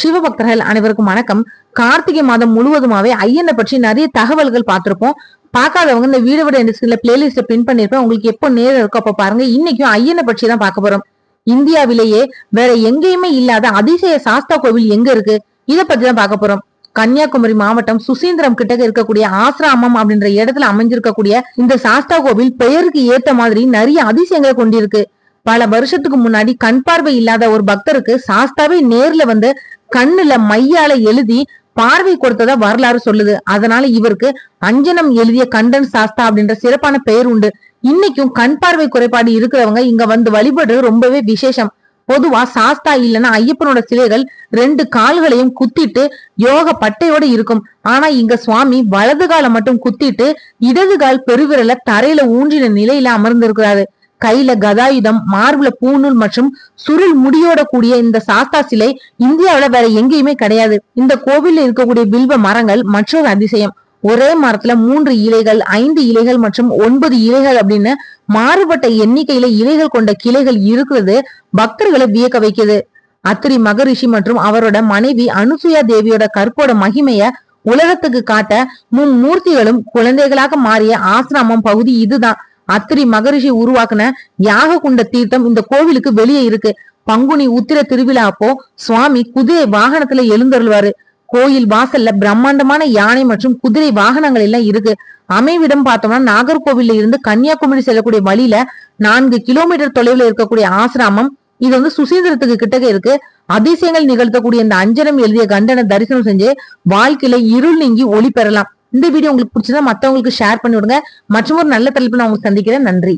சிவபக்தர்கள் அனைவருக்கும் வணக்கம். கார்த்திகை மாதம் முழுவதுமாவே ஐயனை பற்றி நிறைய தகவல்கள் பார்த்திருப்போம். பார்க்காதவங்க இந்த வீடு விட டிஸ்கிரிப்ஷன்ல பிளேலிஸ்ட் பின் பண்ணிருப்பேன். உங்களுக்கு எப்போ நேரம் இருக்கோ அப்ப பாருங்க. இன்னைக்கும் ஐயனை பற்றி தான் பார்க்க போறோம். இந்தியாவிலேயே வேற எங்கேயுமே இல்லாத அதிசய சாஸ்தா கோவில் எங்க இருக்கு? இத பத்தி தான் பார்க்க போறோம். கன்னியாகுமரி மாவட்டம் சுசீந்திரம் கிட்ட இருக்கக்கூடிய ஆசிராமம் அப்படின்ற இடத்துல அமைஞ்சிருக்கக்கூடிய இந்த சாஸ்தா கோவில் பெயருக்கு ஏத்த மாதிரி நிறைய அதிசயங்களை கொண்டிருக்கு. பல வருஷத்துக்கு முன்னாடி கண் பார்வை இல்லாத ஒரு பக்தருக்கு சாஸ்தாவே நேர்ல வந்து கண்ணுல மையால எழுதி பார்வை கொடுத்ததா வரலாறு சொல்லுது. அதனால இவருக்கு அஞ்சனம் எழுதிய கண்டன் சாஸ்தா அப்படின்ற சிறப்பான பெயர் உண்டு. இன்னைக்கும் கண் பார்வை குறைபாடு இருக்கிறவங்க இங்க வந்து வழிபடுறது ரொம்பவே விசேஷம். பொதுவா சாஸ்தா இல்லைன்னா ஐயப்பனோட சிலைகள் ரெண்டு கால்களையும் குத்திட்டு யோக பட்டையோட இருக்கும். ஆனா இங்க சுவாமி வலது காலை மட்டும் குத்திட்டு இடது கால் பெருவிரல தரையில ஊன்றின நிலையில அமர்ந்திருக்கிறாரு. கையில கதாயுதம் மார்புல பூநூல் மற்றும் சுருள் முடியோட கூடிய இந்த சாஸ்தா சிலை இந்தியாவில வேற எங்கேயுமே கிடையாது. இந்த கோவில்ல இருக்கக்கூடிய வில்வ மரங்கள் மற்றொரு அதிசயம். ஒரே மரத்துல மூன்று இலைகள் ஐந்து இலைகள் மற்றும் ஒன்பது இலைகள் அப்படின்னு மாறுபட்ட எண்ணிக்கையில இலைகள் கொண்ட கிளைகள் இருக்கிறது பக்தர்களை வியக்க வைக்குது. அத்திரி மகரிஷி மற்றும் அவரோட மனைவி அனுசுயா தேவியோட கற்போட மகிமைய உலகத்துக்கு காட்ட மும்மூர்த்திகளும் குழந்தைகளாக மாறிய ஆசிரமம் பகுதி இதுதான். அத்திரி மகரிஷி உருவாக்குன யாக குண்ட தீர்த்தம் இந்த கோவிலுக்கு வெளியே இருக்கு. பங்குனி உத்திர திருவிழா அப்போ சுவாமி குதிரை வாகனத்துல எழுந்தருள்வாரு. கோயில் வாசல்ல பிரம்மாண்டமான யானை மற்றும் குதிரை வாகனங்கள் எல்லாம் இருக்கு. அமைவிடம் பார்த்தோம்னா நாகர்கோவில்ல இருந்து கன்னியாகுமரி செல்லக்கூடிய வழியில நான்கு கிலோமீட்டர் தொலைவில் இருக்கக்கூடிய ஆசிரமம் இது வந்து சுசீந்திரத்துக்கு கிட்டக்க இருக்கு. அதிசயங்கள் நிகழ்த்தக்கூடிய இந்த அஞ்சனம் எழுதிய கண்டனை தரிசனம் செஞ்சு வாழ்க்கையில இருள் நீங்கி ஒளி பெறலாம். இந்த வீடியோ உங்களுக்கு பிடிச்சதா மத்தவங்களுக்கு ஷேர் பண்ணி விடுங்க மற்றும் ஒரு நல்ல தலைப்பு நான் உங்களுக்கு சந்திக்கிறேன். நன்றி.